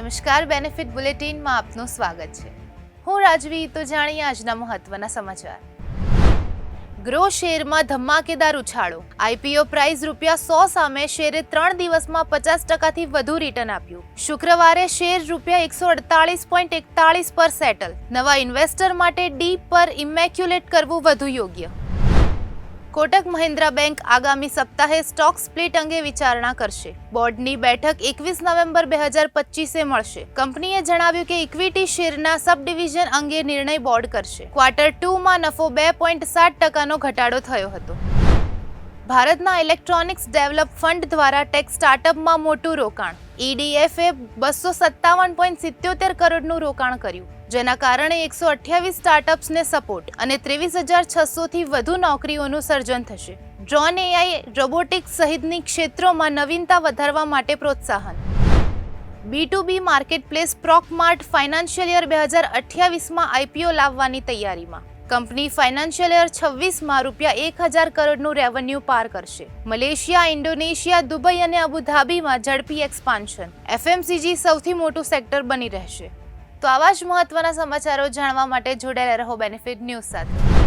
નમસ્કાર બેનિફિટ બુલેટિનમાં આપનું સ્વાગત છે. હું રાજવી તો જાણીએ આજના મહત્વના સમાચાર. ગ્રો શેરમાં ધમાકેદાર ઉછાળો. આઈપીઓ પ્રાઇસ રૂપિયા સો સામે શેરે ત્રણ દિવસમાં પચાસ ટકાથી વધુ રિટર્ન આપ્યું. શુક્રવારે શેર રૂપિયા એકસો અડતાલીસ એકતાળીસ પર સેટલ નવા ઇન્વેસ્ટર માટે ડી પર ઇમેક્યુલેટ કરવું વધુ યોગ્ય. કોટક મહિન્દ્રા બેંક આગામી સપ્તાહે સ્ટોક સ્પ્લિટ અંગે વિચારણા કરશે. બોર્ડની બેઠક એકવીસ નવેમ્બર બે હજાર પચીસે મળશે. કંપનીએ જણાવ્યું કે ઇક્વિટી શેરના સબ ડિવિઝન અંગે નિર્ણય બોર્ડ કરશે. ક્વાર્ટર ટુમાં નફો બે પોઈન્ટ સાત ટકાનો ઘટાડો થયો હતો. ભારતના ઇલેક્ટ્રોનિક્સ ડેવલપ ફંડ દ્વારા ટેક સ્ટાર્ટઅપમાં મોટું રોકાણ. ઈડીએફએ બસો સત્તાવન પોઈન્ટ સિત્યોતેર કરોડનું રોકાણ કર્યું, જેના કારણે એકસો અઠ્યાવીસ સ્ટાર્ટઅપ્સને સપોર્ટ અને ત્રેવીસ હજાર છસોથી વધુ નોકરીઓનું સર્જન થશે. ડ્રોન એઆઈ રોબોટિક્સ સહિતની ક્ષેત્રોમાં નવીનતા વધારવા માટે પ્રોત્સાહન. B to B market place ProcMart financial year બે હજાર અઠ્યાવીસમાં આઈપીઓ લાવવાની તૈયારીમાં. કંપની ફાઇનાન્શિયલ યર છવ્વીસમાં રૂપિયા એક હજાર કરોડનું રેવન્યુ પાર કરશે. મલેશિયા, ઇન્ડોનેશિયા, દુબઈ અને અબુધાબીમાં ઝડપી એક્સપાન્શન એફએમસીજી સૌથી મોટું સેક્ટર બની રહેશે. તો આવા જ મહત્વના સમાચારો જાણવા માટે જોડાયેલા રહો બેનિફિટ ન્યૂઝ સાથે.